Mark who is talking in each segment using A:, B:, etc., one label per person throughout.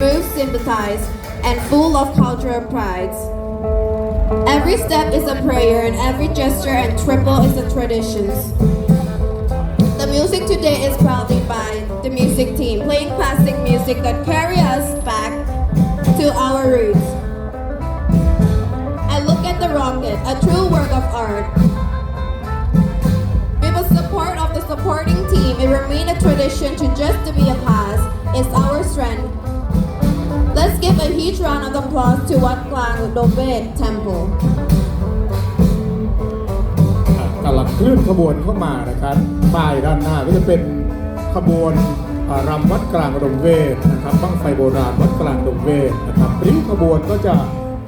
A: smooth, sympathize and full of cultural pride. Every step is a prayer, and every gesture and triple is a tradition. The music today is proudly by the music team, playing classic music that carry us back to our roots. And look at the rocket, a true work of art. With the support of the supporting team, it remains a tradition to just huge round of applause to Wat Klang Dovet Temple.
B: อะกำลังเคลื่อนขบวนเข้ามานะครับป้ายด้านหน้าก็จะเป็นขบวนรำวัดกลางดงเวทนะครับบั้งไฟโบราณวัดกลางดงเวทนะครับริ้วขบวนก็จะ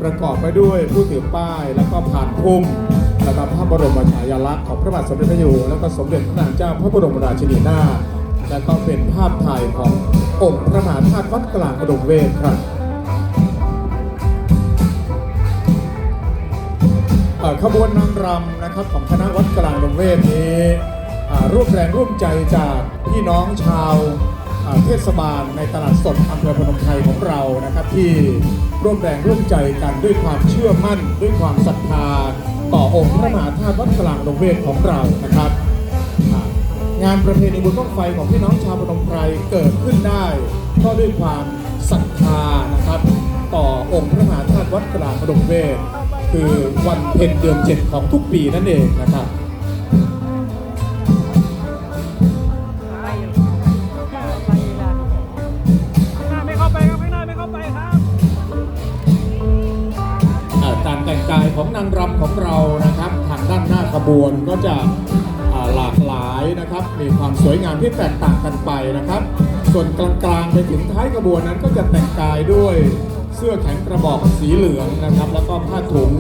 B: ประกอบไปด้วยผู้ถือป้ายแล้วก็ผ่านพุ่มนะครับพระบรมฉายาลักษณ์ของพระบาทสมเด็จพระอยู่แล้วก็สมเด็จพระนางเจ้าพระบรมราชินีนาถแล้วก็เป็นภาพถ่ายขององค์พระมหาธาตุวัดกลางดงเวทครับ ขบวนนางรำนะครับของคณะวัดกลางดงเวทนี้ร่วมแรงร่วมใจจากพี่น้องชาวเทศบาลในตลาดสดอำเภอพนมไพรของเรานะครับ ที่ร่วมแรงร่วมใจกันด้วยความเชื่อมั่น ด้วยความศรัทธา ต่อองค์พระมหาธาตุวัดกลางดงเวทของเรานะครับงานประเพณีบุญบั้งไฟของพี่น้องชาวพนมไพรเกิดขึ้นได้ก็ด้วยความศรัทธานะครับ ต่อองค์พระมหาธาตุวัดกลางพนมเวท คือวันเพ็ญเดือนเจ็ดของทุกปีนั่นเองนะครับ
C: ข้างหน้าไม่เข้าไปครับข้างหน้าไม่เข้าไปครับ
B: อ่าการแต่งกายของนางรำของเรานะครับ ทางด้านหน้าขบวนก็จะอ่าหลากหลายนะครับ มีความสวยงามที่แตกต่างกันไปนะครับ ส่วนกลางๆไปถึงท้ายขบวนนั้นก็จะแต่งกายด้วย เสื้อแขนกระบอกสีเหลืองนะครับ แล้วก็ผ้าถุง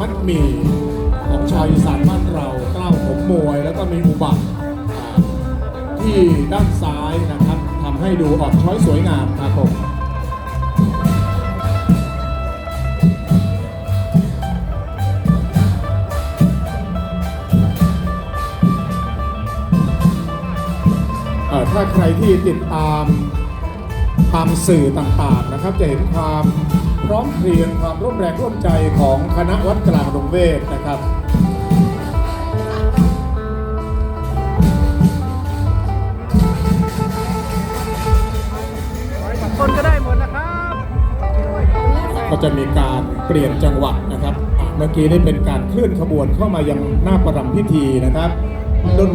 B: มัดหมี่ของชาวอีสานบ้านเรากล้าผมมวย แล้วก็มีอุบัติที่ด้านซ้ายนะครับทำให้ดูออกช้อยสวยงามครับผมถ้าใครที่ติดตาม ตามสื่อต่างๆนะครับ จะเห็นความพร้อมเพรียงความร่วมแรงร่วมใจของคณะวัดกลางดงเวทนะครับ
C: คนก็ได้หมดนะครับ
B: ก็จะมีการเปลี่ยนจังหวะนะครับอะเมื่อกี้ได้เป็นการเคลื่อนขบวนเข้ามายังหน้าประรำพิธีนะครับดน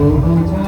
D: บู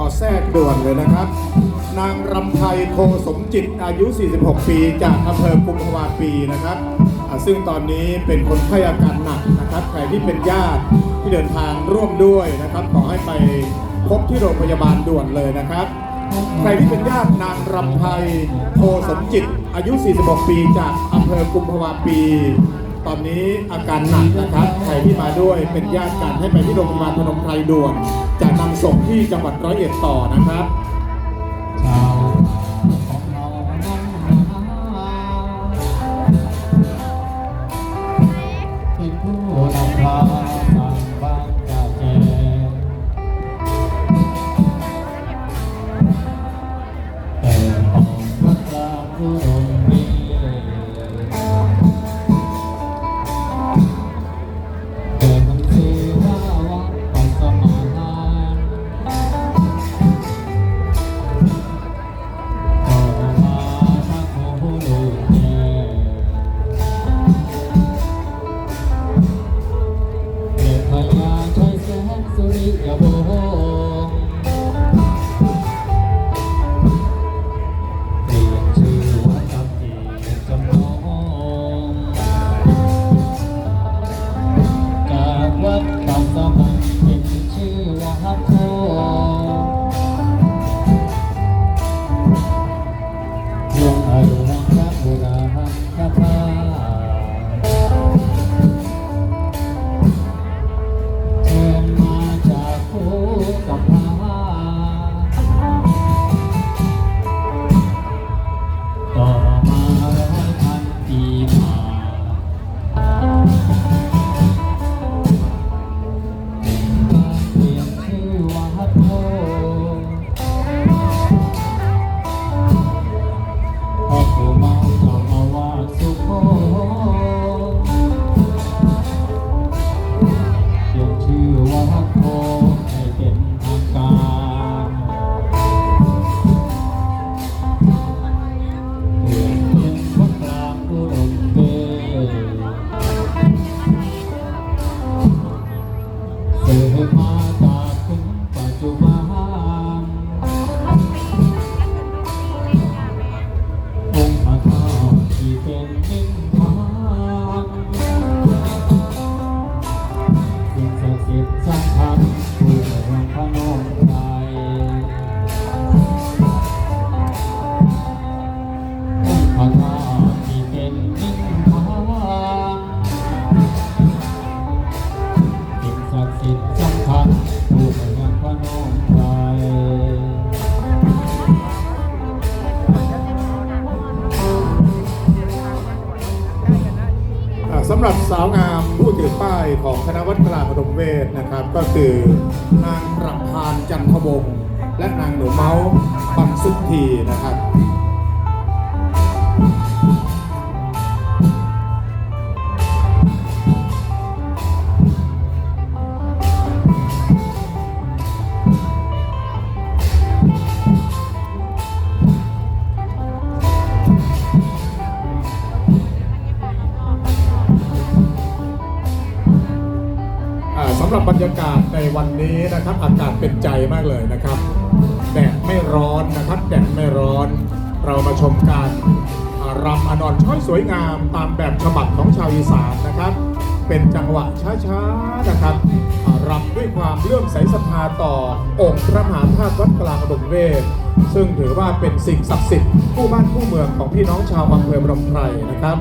C: ขอแท
D: บ
E: เล
C: ย
B: นะครับ นางรำไพโคสมจิตอายุ 46 ปี จากอำเภอกุมภาวาปีนะครับซึ่งตอนนี้เป็นคนไข้อาการหนักนะครับ ใครที่เป็นญาติที่เดินทางร่วมด้วยนะครับ ขอให้ไปพบที่โรงพยาบาลด่วนเลยนะครับ ใครที่เป็นญาตินางรำไพโคสมจิต อายุ 46 ปี จากอำเภอกุมภาวาปี ตอนนี้อาการหนักนะครับ ใครที่มาด้วยเป็นญาติกันให้ไปที่โรงพยาบาลพนมไพรด่วนจะนำส่งที่จังหวัดร้อยเอ็ดต่อนะครับ
D: ชื่ สำหรับสา
B: วงามผู้ถือป้ายของคณะวัดกลางอุดมเวศนะครับ ก็คือนางประพานจันทวงศ์และนางหนูเมาส์ปังสุทธีนะครับ ยากาศในวันนี้นะครับ อากาศเป็นใจมากเลยนะครับแดดไม่ร้อนนะครับแดดไม่ร้อน เรามาชมการรำอนอนช้อยสวยงามตามแบบฉบับของชาวอีสานนะครับ เป็นจังหวะช้าๆนะครับรำด้วยความเลื่อมใสศรัทธาต่อองค์พระมหาธาตุวัดกลางอดมเวทซึ่งถือว่าเป็นสิ่งศักดิ์สิทธิ์คู่บ้านคู่เมืองของพี่น้องชาวอำเภอบรมไพรนะครับ